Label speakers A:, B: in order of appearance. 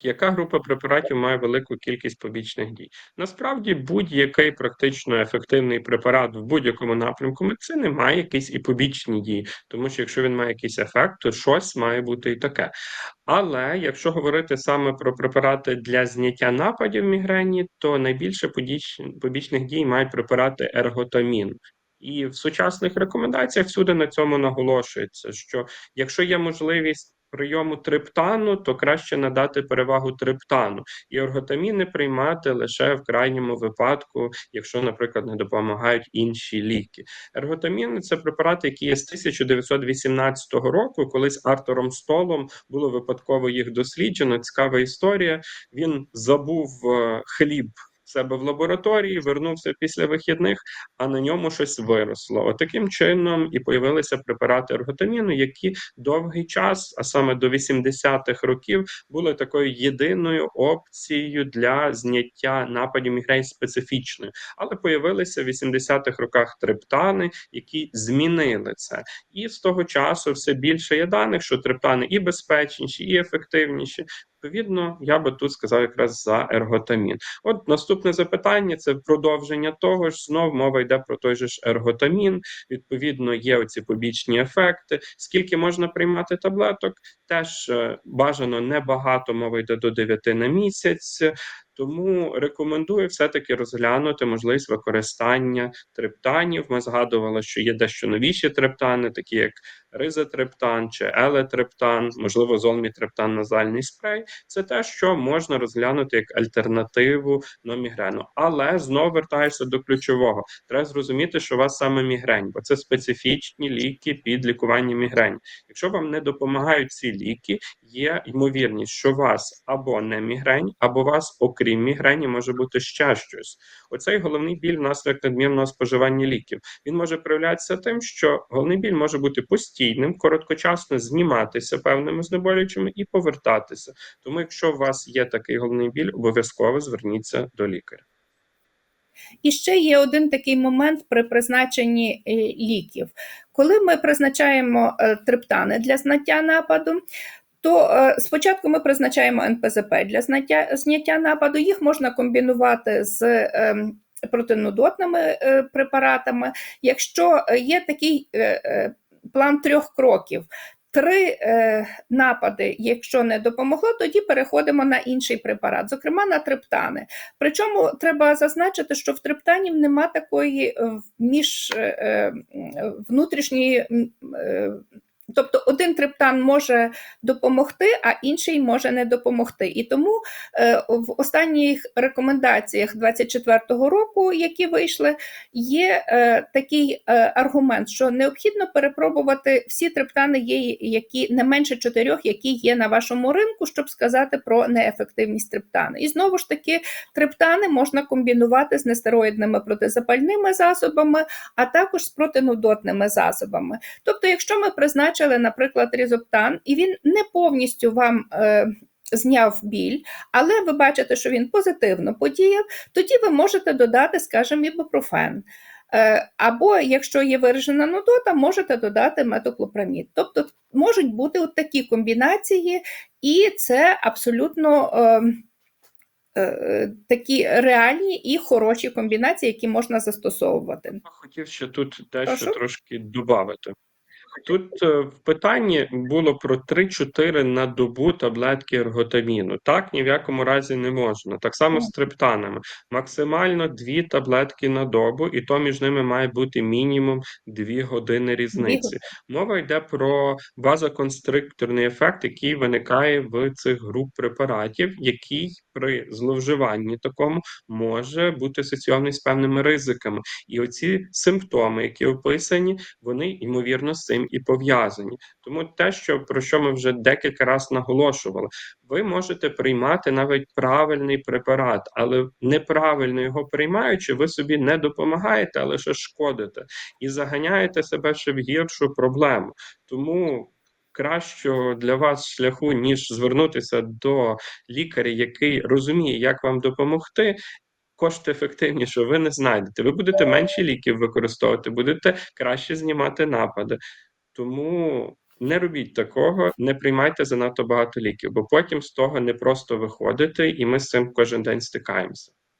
A: Яка група препаратів має велику кількість побічних дій? Насправді, будь-який практично ефективний препарат в будь-якому напрямку медицини має якісь і побічні дії, тому що якщо він має якийсь ефект, то щось має бути і таке. Але якщо говорити саме про препарати для зняття нападів мігрені, то найбільше побічних дій мають препарати ерготамін. І в сучасних рекомендаціях всюди на цьому наголошується, що якщо є можливість прийому триптану, то краще надати перевагу триптану, і ерготаміни приймати лише в крайньому випадку, якщо, наприклад, не допомагають інші ліки. Ерготаміни це препарати, які є з 1918 року. Колись Артуром Столом було випадково їх досліджено. Цікава історія. Він забув е, хліб. Себе в лабораторії вернувся після вихідних, а на ньому щось виросло. Отаким чином і появилися препарати ерготаміну, які довгий час, а саме до 80-х років, були такою єдиною опцією для зняття нападів мігрень специфічною. Але появилися в 80-х роках триптани, які змінили це. І з того часу все більше є даних, що триптани і безпечніші, і ефективніші. Відповідно, я би тут сказав якраз за ерготамін. От наступне запитання це продовження того ж. Знов мова йде про той же ж ерготамін. Відповідно, є оці побічні ефекти. Скільки можна приймати таблеток? Теж е, бажано небагато, мова йде до 9 на місяць. Тому рекомендую все-таки розглянути можливість використання триптанів. Ми згадували, що є дещо новіші триптани, такі як ризотриптан чи елетриптан, можливо, золмітриптан назальний спрей. Це те, що можна розглянути як альтернативу на мігрену. Але знову вертаюся до ключового. Треба зрозуміти, що у вас саме мігрень, бо це специфічні ліки під лікування мігрень. Якщо вам не допомагають ці ліки, є ймовірність, що у вас або не мігрень, або у вас, окрім мігрені, може бути ще щось. Оцей головний біль внаслідок надмірного споживання ліків. Він може проявлятися тим, що головний біль може бути постійним, короткочасно зніматися певними знеболюючими і повертатися. Тому, якщо у вас є такий головний біль, обов'язково зверніться до лікаря.
B: І ще є один такий момент при призначенні е, ліків. Коли ми призначаємо е, триптани для зняття нападу, то е, спочатку ми призначаємо НПЗП для зняття, зняття нападу. Їх можна комбінувати з ем, протинудотними е, препаратами. Якщо є такий е, план трьох кроків. Три е, напади, якщо не допомогло, тоді переходимо на інший препарат, зокрема на триптани. Причому треба зазначити, що в триптанів нема такої між е, внутрішньої. Е, Тобто один триптан може допомогти, а інший може не допомогти. І тому е, в останніх рекомендаціях 24-го року, які вийшли, є е, такий е, аргумент, що необхідно перепробувати всі триптани, які не менше чотирьох, які є на вашому ринку, щоб сказати про неефективність триптани. І знову ж таки, триптани можна комбінувати з нестероїдними протизапальними засобами, а також з протинудотними засобами. Тобто, якщо ми призначимо наприклад, різоптан, і він не повністю вам е, зняв біль, але ви бачите, що він позитивно подіяв, тоді ви можете додати, скажімо, ібупрофен. Е, або, якщо є виражена нудота, можете додати метоклопрамід. Тобто можуть бути от такі комбінації, і це абсолютно. Е, Такі реальні і хороші комбінації, які можна застосовувати.
A: Хотів ще тут дещо трошки додати. Тут е, в питанні було про 3-4 на добу таблетки ерготаміну. Так ні в якому разі не можна. Так само з триптанами. Максимально 2 таблетки на добу, і то між ними має бути мінімум 2 години різниці. Мова йде про базоконстрикторний ефект, який виникає в цих груп препаратів, який при зловживанні такому може бути асоційований з певними ризиками. І оці симптоми, які описані, вони ймовірно з цим і пов'язані. Тому те, що про що ми вже декілька разів наголошували, ви можете приймати навіть правильний препарат, але неправильно його приймаючи, ви собі не допомагаєте, а лише шкодите і заганяєте себе ще в гіршу проблему. Тому. Кращого для вас шляху, ніж звернутися до лікаря, який розуміє, як вам допомогти, кошти ефективніше ви не знайдете. Ви будете менші ліків використовувати, будете краще знімати напади. Тому Не робіть такого, не приймайте занадто багато ліків, бо потім з того не просто виходити, і ми з цим кожен день стикаємося.